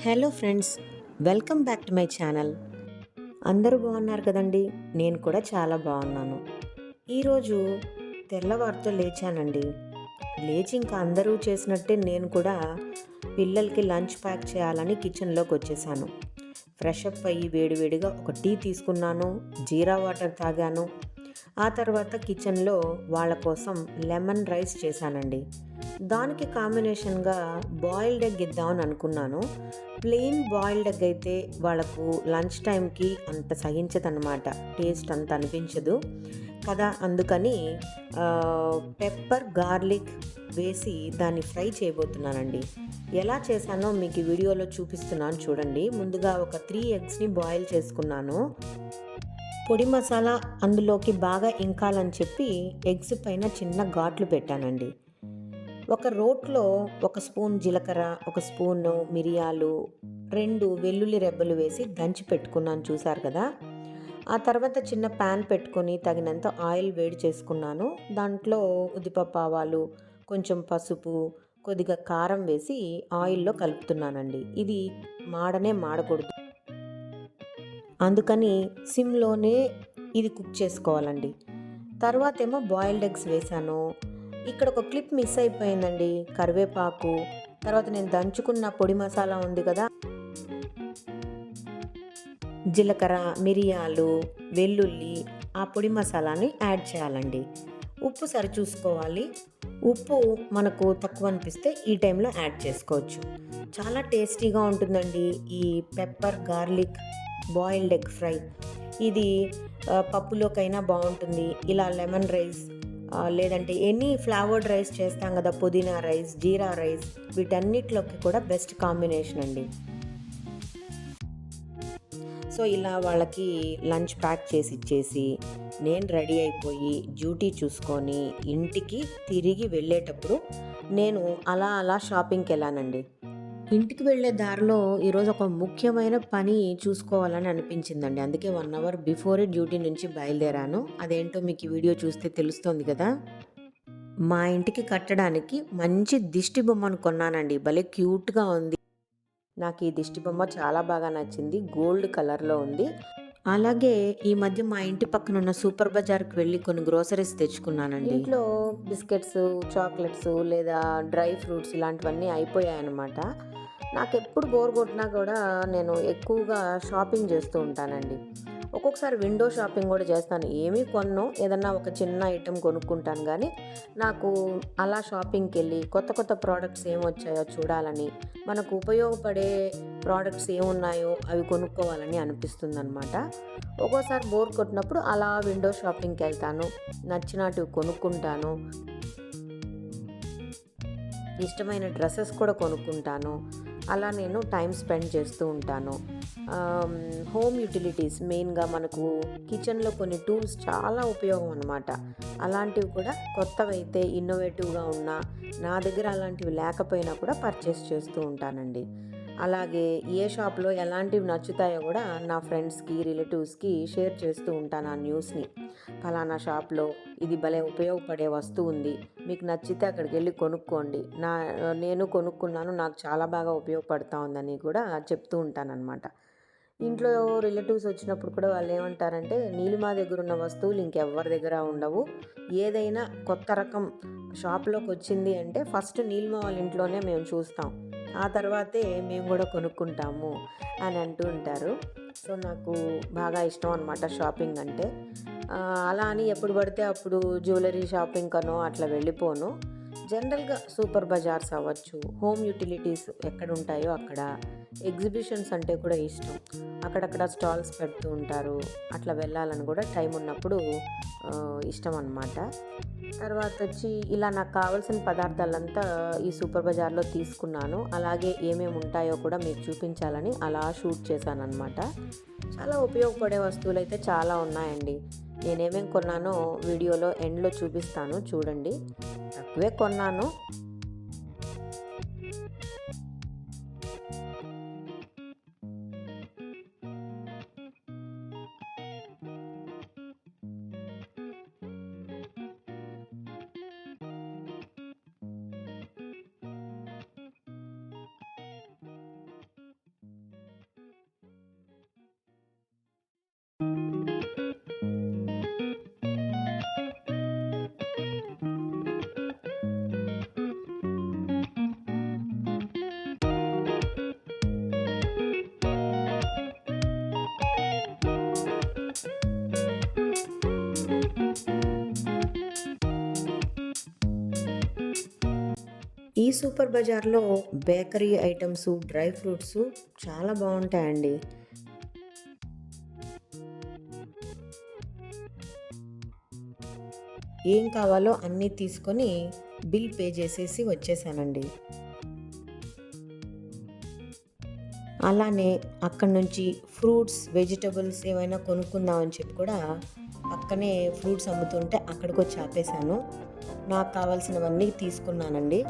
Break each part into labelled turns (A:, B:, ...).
A: Hello friends welcome back to my channel. అందరూ బాగున్నారు కదండి? నేను కూడా చాలా బాగున్నాను. ఈరోజు తెల్లవారితో లేచానండి. లేచి ఇంకా అందరూ చేసినట్టే నేను కూడా పిల్లలకి లంచ్ ప్యాక్ చేయాలని కిచెన్లోకి వచ్చేసాను. ఫ్రెష్ అప్ అయ్యి వేడివేడిగా ఒక టీ తీసుకున్నాను జీరా వాటర్ తాగాను. ఆ తర్వాత కిచెన్లో వాళ్ళ కోసం లెమన్ రైస్ చేశానండి. దానికి కాంబినేషన్గా బాయిల్డ్ ఎగ్ ఇద్దామని అనుకున్నాను. ప్లెయిన్ బాయిల్డ్ ఎగ్ అయితే వాళ్ళకు లంచ్ టైంకి అంత సహించదనమాట టేస్ట్ అంత అనిపించదు కదా. అందుకని పెప్పర్ గార్లిక్ వేసి దాన్ని ఫ్రై చేయబోతున్నానండి. ఎలా చేశానో మీకు వీడియోలో చూపిస్తున్నాను చూడండి. ముందుగా ఒక త్రీ ఎగ్స్ని బాయిల్ చేసుకున్నాను. పొడి మసాలా అందులోకి బాగా ఇంకాలని చెప్పి ఎగ్స్ పైన చిన్న ఘాట్లు పెట్టానండి. ఒక రోట్లో ఒక స్పూన్ జీలకర్ర ఒక స్పూన్ మిరియాలు రెండు వెల్లుల్లి రెబ్బలు వేసి దంచి పెట్టుకున్నాను చూసారు కదా? ఆ తర్వాత చిన్న ప్యాన్ పెట్టుకొని తగినంత ఆయిల్ వేడి చేసుకున్నాను. దాంట్లో ఉద్దిపప్పు ఆవాలు కొంచెం పసుపు కొద్దిగా కారం వేసి ఆయిల్లో కలుపుతున్నానండి. ఇది మాడనే మాడకూడదు. అందుకని సిమ్లోనే ఇది కుక్ చేసుకోవాలండి. తర్వాత ఏమో బాయిల్డ్ ఎగ్స్ వేసాను. ఇక్కడ ఒక క్లిప్ మిస్ అయిపోయిందండి. కరివేపాకు. తర్వాత నేను దంచుకున్న పొడి మసాలా ఉంది కదా. జీలకర్ర మిరియాలు వెల్లుల్లి ఆ పొడి మసాలాని యాడ్ చేయాలండి. ఉప్పు సరి చూసుకోవాలి ఉప్పు మనకు తక్కువ అనిపిస్తే ఈ టైంలో యాడ్ చేసుకోవచ్చు. చాలా టేస్టీగా ఉంటుందండి ఈ pepper garlic boiled egg fry. ఇది పప్పులోకైనా బాగుంటుంది. ఇలా లెమన్ రైస్ లేదంటే ఎనీ ఫ్లేవర్డ్ రైస్ చేస్తాం కదా పుదీనా రైస్ జీరా రైస్ వీటన్నిటిలోకి కూడా బెస్ట్ కాంబినేషన్ అండి. సో ఇలా వాళ్ళకి లంచ్ ప్యాక్ చేసి ఇచ్చేసి నేను రెడీ అయిపోయి డ్యూటీ చూసుకొని ఇంటికి తిరిగి వెళ్ళేటప్పుడు నేను అలా అలా షాపింగ్కి వెళ్ళానండి. ఇంటికి వెళ్ళే దారిలో ఈరోజు ఒక ముఖ్యమైన పని చూసుకోవాలని అనిపించిందండి. అందుకే వన్ అవర్ బిఫోరే డ్యూటీ నుంచి బయలుదేరాను. అదేంటో మీకు ఈ వీడియో చూస్తే తెలుస్తుంది కదా. మా ఇంటికి కట్టడానికి మంచి దిష్టి బొమ్మను కొన్నానండి. భలే క్యూట్గా ఉంది. నాకు ఈ దిష్టి బొమ్మ చాలా బాగా నచ్చింది. గోల్డ్ కలర్లో ఉంది. అలాగే ఈ మధ్య మా ఇంటి పక్కన ఉన్న సూపర్ బజార్కి వెళ్ళి కొన్ని గ్రోసరీస్ తెచ్చుకున్నానండి. ఇంట్లో బిస్కెట్స్ చాక్లెట్స్ లేదా డ్రై ఫ్రూట్స్ ఇలాంటివన్నీ అయిపోయాయి అనమాట నాకు ఎప్పుడు బోర్ కొట్టినా కూడా నేను ఎక్కువగా షాపింగ్ చేస్తూ ఉంటానండి. ఒక్కొక్కసారి విండో షాపింగ్ కూడా చేస్తాను. ఏమీ కొన్ను ఏదన్నా ఒక చిన్న ఐటెం కొనుక్కుంటాను కానీ నాకు అలా షాపింగ్కి వెళ్ళి కొత్త కొత్త ప్రోడక్ట్స్ ఏమొచ్చాయో చూడాలని మనకు ఉపయోగపడే ప్రోడక్ట్స్ ఏమున్నాయో అవి కొనుక్కోవాలని అనిపిస్తుంది అనమాట ఒక్కోసారి బోర్ కొట్టినప్పుడు అలా విండో షాపింగ్కి వెళ్తాను. నచ్చినటివి కొనుక్కుంటాను. ఇష్టమైన డ్రెస్సెస్ కూడా కొనుక్కుంటాను. అలా నేను టైం స్పెండ్ చేస్తూ ఉంటాను. హోమ్ యూటిలిటీస్ మెయిన్గా మనకు కిచెన్లో కొన్ని టూల్స్ చాలా ఉపయోగం అనమాట అలాంటివి కూడా కొత్తవైతే ఇన్నోవేటివ్గా ఉన్నా నా దగ్గర అలాంటివి లేకపోయినా కూడా పర్చేస్ చేస్తూ ఉంటానండి. అలాగే ఏ షాప్లో ఎలాంటివి నచ్చుతాయో కూడా నా ఫ్రెండ్స్కి రిలేటివ్స్కి షేర్ చేస్తూ ఉంటాను ఆ న్యూస్ని. ఫలానా షాప్లో ఇది భలే ఉపయోగపడే వస్తువు ఉంది. మీకు నచ్చితే అక్కడికి వెళ్ళి కొనుక్కోండి. నా నేను కొనుక్కున్నాను నాకు చాలా బాగా ఉపయోగపడుతూ ఉందని కూడా చెప్తూ ఉంటానన్నమాట. ఇంట్లో రిలేటివ్స్ వచ్చినప్పుడు కూడా వాళ్ళు ఏమంటారంటే నీలిమా దగ్గర ఉన్న వస్తువులు ఇంకెవరి దగ్గర ఉండవు. ఏదైనా కొత్త రకం షాప్లోకి వచ్చింది అంటే ఫస్ట్ నీలిమా వాళ్ళ ఇంట్లోనే మేము చూస్తాం. ఆ తర్వాతే మేము కూడా కొనుక్కుంటాము అని అంటూ ఉంటారు. సో నాకు బాగా ఇష్టం అనమాట షాపింగ్ అంటే. అలా అని ఎప్పుడు పడితే అప్పుడు జ్యువెలరీ షాపింగ్ కనో అట్లా వెళ్ళిపోను. జనరల్గా సూపర్ బజార్స్ అవ్వచ్చు హోమ్ యూటిలిటీస్ ఎక్కడ ఉంటాయో అక్కడ ఎగ్జిబిషన్స్ అంటే కూడా ఇష్టం. అక్కడక్కడ స్టాల్స్ పెడుతూ ఉంటారు. అట్లా వెళ్ళాలని కూడా టైం ఉన్నప్పుడు ఇష్టం అనమాట తర్వాత వచ్చి ఇలా నాకు కావాల్సిన పదార్థాలంతా ఈ సూపర్ బజార్లో తీసుకున్నాను. అలాగే ఏమేమి ఉంటాయో కూడా మీకు చూపించాలని అలా షూట్ చేశాను అనమాట చాలా ఉపయోగపడే వస్తువులు అయితే చాలా ఉన్నాయండి. నేనేమేమి కొన్నానో వీడియోలో ఎండ్లో చూపిస్తాను చూడండి. తక్కువే కొన్నాను. ఈ సూపర్ బజార్లో బేకరీ ఐటమ్స్ డ్రై ఫ్రూట్స్ చాలా బాగుంటాయండి. ఏం కావాలో అన్నీ తీసుకొని బిల్ పే చేసేసి వచ్చేసానండి. అలానే అక్కడ నుంచి ఫ్రూట్స్ వెజిటబుల్స్ ఏమైనా కొనుక్కుందామని చెప్పి కూడా పక్కనే ఫ్రూట్స్ అమ్ముతుంటే అక్కడికి వచ్చి ఆపేశాను. నాకు కావాల్సినవన్నీ తీసుకున్నానండి.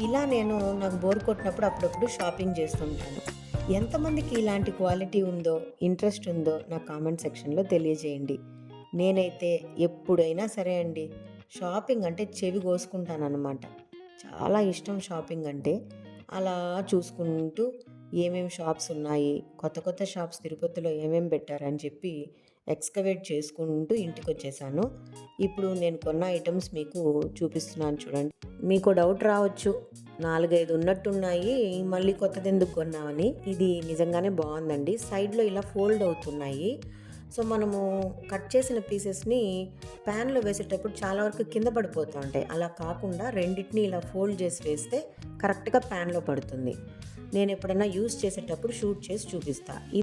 A: ఇలా నేను నాకు బోర్ కొట్టినప్పుడు అప్పుడప్పుడు షాపింగ్ చేస్తుంటాను. ఎంతమందికి ఇలాంటి క్వాలిటీ ఉందో ఇంట్రెస్ట్ ఉందో నా కామెంట్ సెక్షన్లో తెలియజేయండి. నేనైతే ఎప్పుడైనా సరే అండి షాపింగ్ అంటే చెవి కోసుకుంటానన్నమాట. చాలా ఇష్టం షాపింగ్ అంటే. అలా చూసుకుంటూ ఏమేమి షాప్స్ ఉన్నాయి కొత్త కొత్త షాప్స్ తిరుపతిలో ఏమేమి పెట్టారని చెప్పి ఎక్స్కవేట్ చేసుకుంటూ ఇంటికి వచ్చేసాను ఇప్పుడు నేను కొన్న ఐటమ్స్ మీకు చూపిస్తున్నాను చూడండి. మీకు డౌట్ రావచ్చు. నాలుగైదు ఉన్నట్టున్నాయి. మళ్ళీ కొత్తది ఎందుకు కొన్నామని ఇది నిజంగానే బాగుందండి. సైడ్లో ఇలా ఫోల్డ్ అవుతున్నాయి. సో మనము కట్ చేసిన పీసెస్ని ప్యాన్లో వేసేటప్పుడు చాలా వరకు కింద పడిపోతూ ఉంటాయి. అలా కాకుండా రెండింటిని ఇలా ఫోల్డ్ చేసి వేస్తే కరెక్ట్గా ప్యాన్లో పడుతుంది. నేను ఎప్పుడైనా యూస్ చేసేటప్పుడు షూట్ చేసి చూపిస్తా.